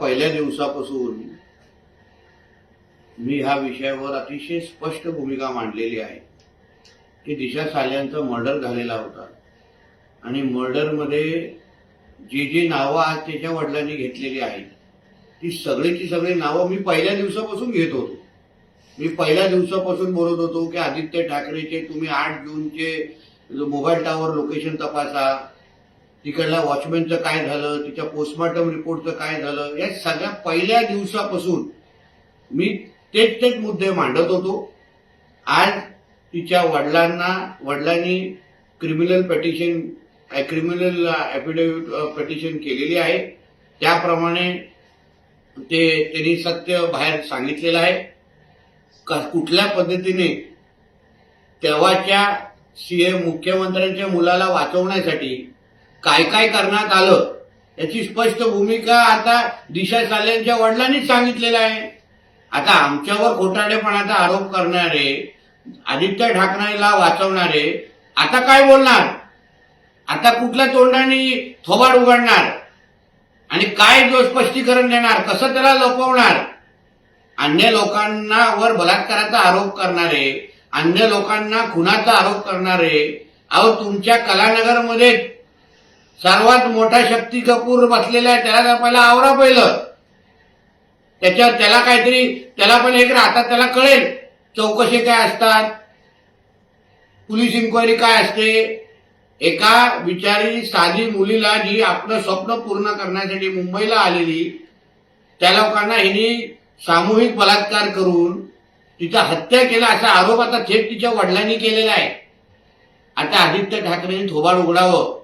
पहिल्या दिवसापासून मी ह्या विषयावर अतिशय स्पष्ट भूमिका मांडलेली आहे की दिशा साल्यांचा मर्डर झालेला होता. आणि मर्डरमध्ये जी जी नावं आज त्याच्या वडिलांनी घेतलेली आहेत ती सगळीची सगळी नावं मी पहिल्या दिवसापासून घेत होतो. मी पहिल्या दिवसापासून बोलत होतो की आदित्य ठाकरेचे तुम्ही आठ जूनचे मोबाईल टावर लोकेशन तपासा तिकडला वॉचमॅनचं काय झालं तिच्या पोस्टमॉर्टम रिपोर्टचं काय झालं या सगळ्या पहिल्या दिवसापासून मी तेच तेच मुद्दे मांडत होतो. आज तिच्या वडिलांना वडिलांनी criminal petition criminal affidavit petition केलेली आहे. त्याप्रमाणे ते त्यांनी सत्य बाहेर सांगितलेलं आहे. कुठल्या पद्धतीने तेव्हाच्या सीएम मुख्यमंत्र्यांच्या मुलाला वाचवण्यासाठी काय काय करण्यात आलं? याची स्पष्ट भूमिका आता दिशा साल्यांच्या वडिलांनीच सांगितलेलं आहे. आता आमच्यावर खोटाडेपणाचा आरोप करणारे आदित्य ठाकरेला वाचवणारे आता काय बोलणार? आता कुठल्या तोंडाने थोबाड उघडणार? आणि काय जो स्पष्टीकरण देणार? कसं त्याला लपवणार? अन्य लोकांना वर बलात्काराचा आरोप करणारे अन्य लोकांना खुनाचा आरोप करणारे अहो तुमच्या कलानगरमध्ये सर्वात मोठा शक्ती कपूर बसलेला आहे त्याला पहिला आवरा पहिलं त्याच्यावर त्याला काहीतरी त्याला पण एक आता त्याला कळेल चौकशी काय असतात पोलीस इन्क्वायरी काय असते. एका बिचारी साधी मुलीला जी आपलं स्वप्न पूर्ण करण्यासाठी मुंबईला आलेली त्या लोकांना हिने सामूहिक बलात्कार करून तिचा हत्या केला असा आरोप आता थेट तिच्या वडिलांनी केलेला आहे. आता आदित्य ठाकरेंनी थोबाड उघडावं.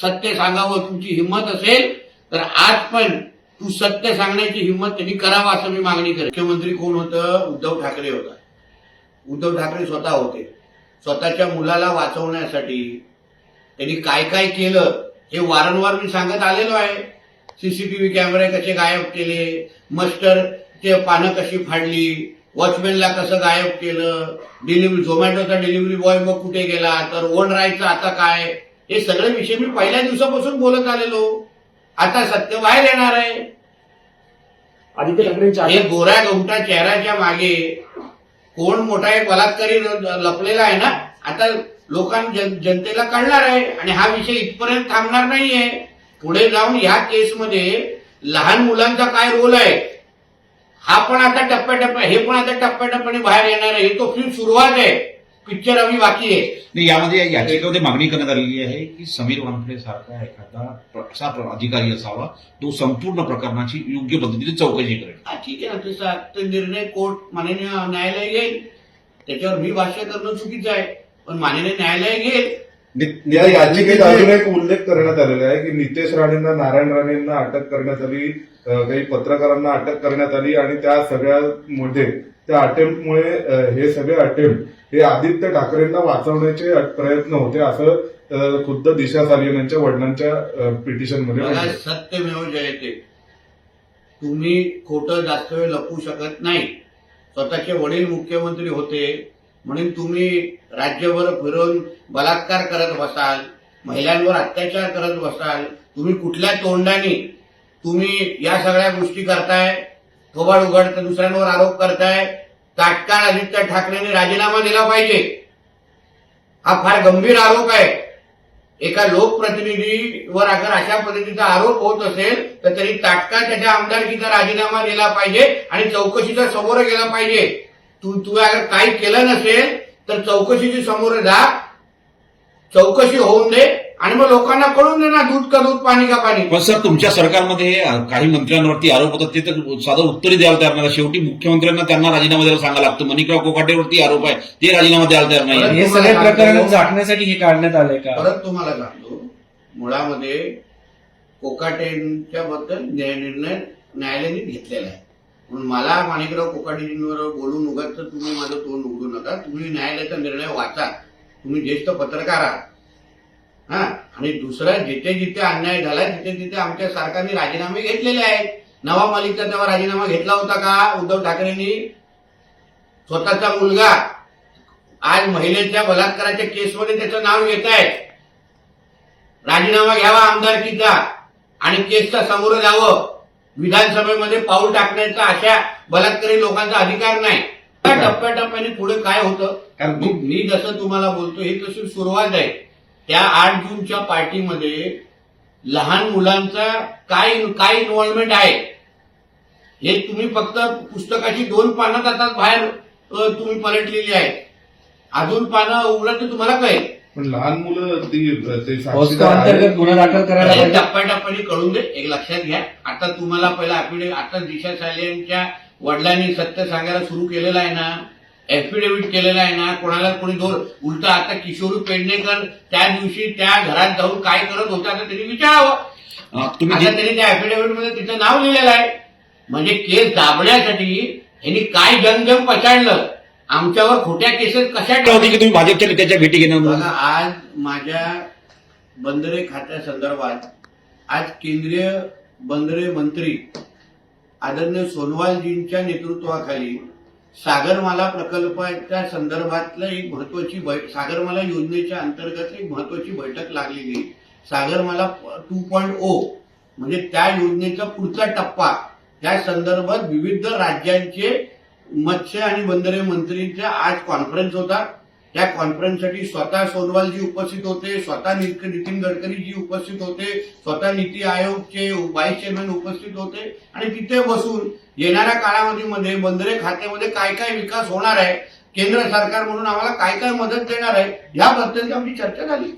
सत्य सांगावं तुमची हिंमत असेल तर आज पण तू सत्य सांगण्याची हिंमत त्यांनी करावं असं मी मागणी करेन. मुख्यमंत्री कोण होतं? उद्धव ठाकरे होता. उद्धव ठाकरे स्वतः होते. स्वतःच्या मुलाला वाचवण्यासाठी त्यांनी काय काय केलं हे वारंवार मी सांगत आलेलो आहे. सीसीटीव्ही कॅमेरे कसे गायब केले मस्टरचे पानं कशी फाडली वॉचमॅनला कसं गायब केलं डिलिव्हरी झोमॅटोचा डिलिव्हरी बॉय मग कुठे गेला तर ओन राहायचं आता काय? हे सगळे विषय मी पहिल्या दिवसापासून बोलत आलेलो. आता सत्य बाहेर येणार आहे. आदित्य ठाकरेंच्या हे गोऱ्या गवटा चेहऱ्याच्या मागे कोण मोठा एक बलात्कारी लपलेला आहे ना आता लोकां जन- जनतेला कळणार आहे आणि हा विषय इथपर्यंत थांबणार नाहीये. पुढे जाऊन ह्या केसमध्ये लहान मुलांचा काय रोल आहे हा पण आता टप्प्याटप्प्या हे पण आता टप्प्याटप्प्याने बाहेर येणार आहे. तो फिल्म सुरुवात आहे. पिक्चर अभी बाकी आहे नाही यामध्ये याचिकेमध्ये मागणी करण्यात आलेली आहे की समीर वानखडे सारखा एखादा असा अधिकारी असावा तो संपूर्ण प्रकरणाची योग्य पद्धतीने चौकशी करेल. हा ठीक आहे ना तसा तो निर्णय कोर्ट माननीय न्यायालय घेईल. त्याच्यावर मी भाष्य करणं चुकीचं आहे. पण माननीय न्यायालय घेईल या याचिकेत अजून एक उल्लेख करण्यात आलेला आहे की नितेश राणेंना नारायण राणेंना अटक करण्यात आली काही पत्रकारांना अटक करण्यात आली आणि त्या सगळ्यामध्ये त्या अटेम्प्टमुळे हे सगळे अटेम्प्ट हे आदित्य ठाकरेंना वाचवण्याचे प्रयत्न होते असं खुद्द दिशा सालियन यांच्या वडिलांच्या पिटिशनमध्ये बघा म्हटलंय. सत्यमेव जयते तुम्ही खोटं जास्त वेळ लपवू शकत नाही स्वतःचे वडील मुख्यमंत्री होते म्हणून तुम्ही राज्यभर फिरून बलात्कार करत बसाल महिलांवर अत्याचार करत बसाल तुम्ही कुठल्या तोंडाने तुम्ही या सगळ्या गोष्टी करताय? थोबाड उघड दुसऱ्यांवर आरोप करताय? तात्काळ आदित्य ठाकरेंनी राजीनामा दिला पाहिजे. हा फार गंभीर आरोप आहे. एका लोकप्रतिनिधीवर अगर अशा पद्धतीचा आरोप होत असेल तर त्यांनी तात्काळ त्याच्या आमदारकीचा राजीनामा दिला पाहिजे आणि चौकशीचा समोर गेला पाहिजे. तू तू अगर काही केलं नसेल तर चौकशीची समोर जा. चौकशी होऊन दे. आणि मग लोकांना कळून दे ना दूध का दूध पाणी का पाणी. पण सर तुमच्या सरकारमध्ये काही मंत्र्यांवरती आरोप होतात ते तर साधं उत्तरही द्यायला तयार नाही. शेवटी मुख्यमंत्र्यांना त्यांना राजीनामा द्यायला सांगायला लागतं. मणिकराव कोकाटेवरती आरोप आहे ते राजीनामा द्यायला तयार नाही. हे सगळे प्रकरण झाकण्यासाठी हे काढण्यात आले का? परत तुम्हाला सांगतो मुळामध्ये कोकाटेंच्या बद्दल निर्णय न्यायालयाने घेतलेला आहे. म्हणून मला माणिकराव कोकाटीजींवर बोलून उगाच तुम्ही माझं तोंड उघडू नका. तुम्ही न्यायालयाचा निर्णय वाचा. तुम्ही ज्येष्ठ पत्रकार आहात. हा? आणि दुसरा जिथे जिथे अन्याय झाला तिथे तिथे आमच्या सरकारने राजीनामे घेतलेले आहेत. नवा मालिकचा तेव्हा राजीनामा घेतला होता का? उद्धव ठाकरेंनी? स्वतःचा मुलगा. आज महिलेच्या बलात्काराच्या केसमध्ये त्याचं नाव घेत आहे. राजीनामा घ्यावा आमदारकीचा. आणि केसच्या समोर जावं. विधानसभेमध्ये पाऊल टाकण्याचा अशा बलात्कारी लोकांचा अधिकार नाही. त्या टप्प्याटप्प्याने पुढे काय होतं? कारण मी जसं तुम्हाला बोलतो हे तशी सुरुवात आहे. त्या आठ जूनच्या पार्टीमध्ये लहान मुलांचा काय काय इन्व्हॉल्वमेंट आहे? हे तुम्ही फक्त पुस्तकाची दोन पानं आता बाहेर तुम्ही पलटलेली आहे अजून पानं उघडत तर तुम्हाला कळेल. पण लहान मुलं ती ते पॉस्को साक्षीदार अंतर्गत आहेत. गुन्हा दाखल करायला हे पाहिजे. टप्प्याटप्प्याने कळून दे एक लक्षात घ्या. आता तुम्हाला पहिला ऍफिडेव्हिट आता दिशा सालियांच्या वडिलांनी सत्य सांगायला सुरू केलेलं आहे ना ऍफिडेव्हिट केलेलं आहे ना कोणाला कोणी दोर उलट आता किशोरी पेडणेकर त्या दिवशी त्या घरात जाऊन काय करत होता आता त्यांनी विचारावं. अं, तुम्ही आता जे- त्यांनी त्या ऍफिडेव्हिटमध्ये तिचं नाव लिहिलेलं आहे. म्हणजे केस दाबण्यासाठी यांनी काय जंगजंग पछाडलं? आमच्यावर खोट्या केसेस कशा काय होती की तुम्ही भाजपच्या नेत्याच्या भेटी घेणार म्हणून? बघा आज माझ्या बंदरे खात्या संदर्भात आज केंद्रीय बंदरे मंत्री आदरणीय सोनवालजींच्या नेतृत्वाखाली सागरमाला प्रकल्पाच्या संदर्भातलं एक महत्वाची बै- सागरमाला योजनेच्या अंतर्गत एक महत्वाची बैठक लागलेली सागरमाला टू पॉईंट ओ म्हणजे त्या योजनेचा पुढचा टप्पा त्या संदर्भात विविध राज्यांचे मत्स्य आणि बंदरे मंत्रींचा आज कॉन्फरन्स होता. त्या कॉन्फरन्ससाठी स्वतः सोनवालजी उपस्थित होते स्वतः नितीन गडकरीजी उपस्थित होते स्वतः नीती आयोगचे व्हाईस चेअरमॅन उपस्थित होते. आणि तिथे बसून येणाऱ्या कालावधीमध्ये मध्ये बंदरे खात्यामध्ये काय काय विकास होणार आहे केंद्र सरकार म्हणून आम्हाला काय काय मदत देणार आहे याबद्दलची आमची चर्चा झाली.